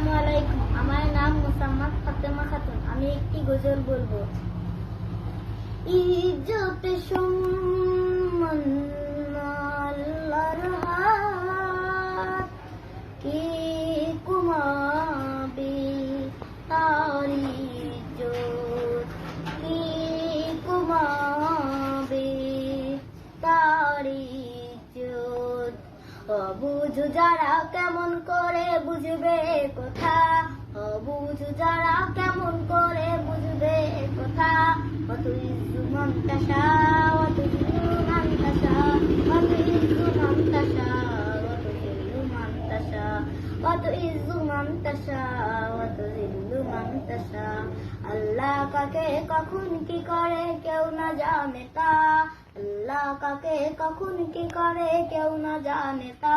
আসসালামু আলাইকুম। আমার নাম মোসাম্মদ ফাতেমা খাতুন। আমি একটি গজল বলব। ইজ্জত সম্মান অবুঝ যারা কেমন করে বুঝবে কথা। অবুঝ যারা কেমন করে বুঝবে কথা। অত ইজু মন্তাসা অত জিলু মন্তাসা অত ইজু মন্তাসা অত জিলু মন্তাসা অত ইজু মন্তাসা অত আল্লাহ কাকে কখন কি করে কেউ না জানে তা। আল্লাহ কাকে কখন কি করে কেউ না জানে তা।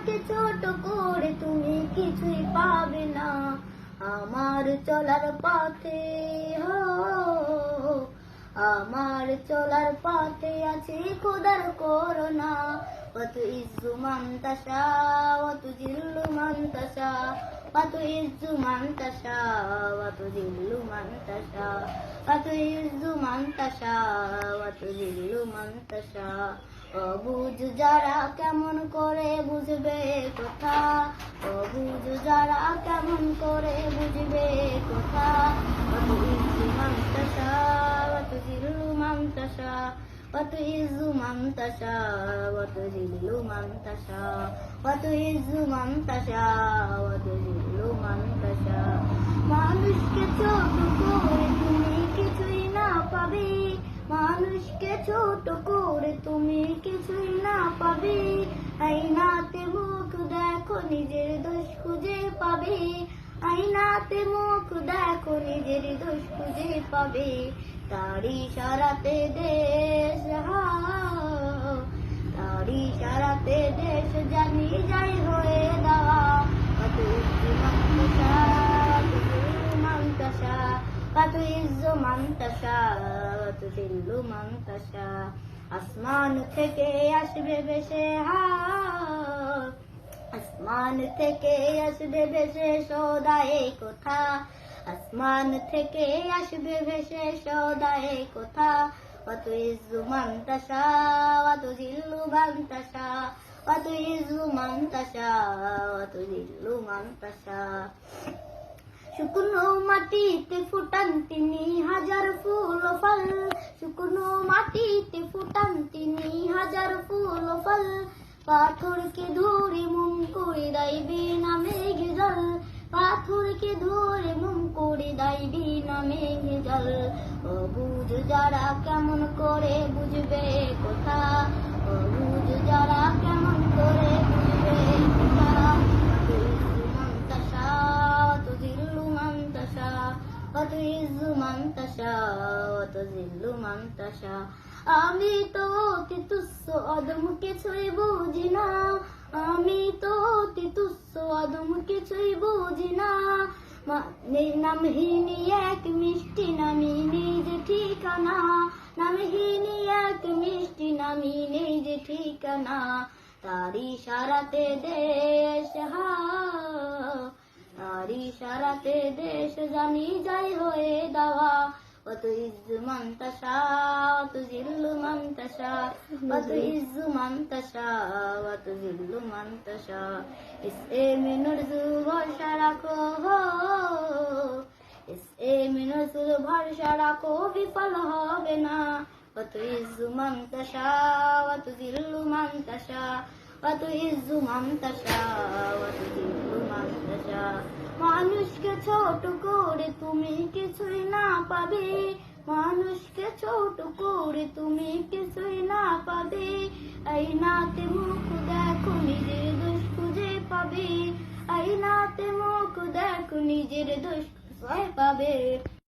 আমাকে ছোট করে তুমি কিছুই পাবে না। আমার চলার পথে, হো, আমার চলার পথে আছে খোদার করোনা অত ইজ্জু মান্তাসা, অত জিল্লু মান্তাসা, অত ইজ্জু মান্তাসা, অত জিল্লু মান্তাসা, অত ইজ্জু মান্তাসা, অত জিল্লু মান্তাসা। অবুঝ যারা কেমন করে বুঝবে কথা অবুঝ যারা কেমন করে বুঝবে কথা অত ইজ্জু মান্তাসা অত জিল্লু মান্তাসা অত ইজ্জু মান্তাসা অত জিল্লু মান্তাসা। মানুষকে ছোট করে তুমি কিছুই না পাবে, মানুষকে ছোট করে পাবে। আইনাতে মুখ দেখো, নিজের দোষ খুঁজে পাবে। আইনাতে মুখ দেখো, নিজের দোষ খুঁজে পাবে। তারি সারাতে দেশ। তারি সারাতে দেশ জানি যাই হয়ে দেওয়া কত জিল্লু মান্তাসা কত ইজ্জু মান্তাসা। আসমান থেকে আসবে বেশে আসমান থেকে আসবে ভেসে সদায়ে কোথা। আসমান থেকে আসবে ভেসে সদায়ে কোথা। অত ইজু মান্তাসা অত জিল্লু মান্তাসা অত ইজু মান্তাসা অত জিল্লু মান্তাসা শুকনো মাটিতে ফুটান তিনি হাজার ফুল ফল। শুকনো মাটিতে তিনি হাজার ফুল ও ফল। পাথরকে ধরে মুম করে দাইবি নামে জল। পাথরকে ধরে মুম করে দাইবি নামে জল। ও বুঝ যারা কেমন করে বুঝবে কথা। ও বুঝ যারা কেমন করে বুঝবে কথা। মান্তাসা আমি তো তুচ্ছ অদম কিছুই বুঝি না। আমি তো তুচ্ছ অদম কিছুই বুঝি না। নামহীনি এক মিষ্টি নামি নিজ ঠিকানা। নামহীনি এক মিষ্টি নামি নিজ ঠিকানা। তারি সারাতে দেশ, হা। তারি সারাতে দেশ জানি যাই হয়ে দেওয়া। ভরসা রাখো বিফল হবে না অত ইজ্জু মান্তাসা অত জিল্লু মান্তাসা অত ইজ্জু মান্তাসা অত জিল্লু মান্তাসা ছোট করে তুমি কিছুই না পাবে। মানুষকে ছোট করে তুমি কিছুই না পাবে। এই নাতে মুখ দেখো, নিজের দোষ খুঁজে পাবে। আইনাতে মুখ দেখো, নিজের দোষ পাবে।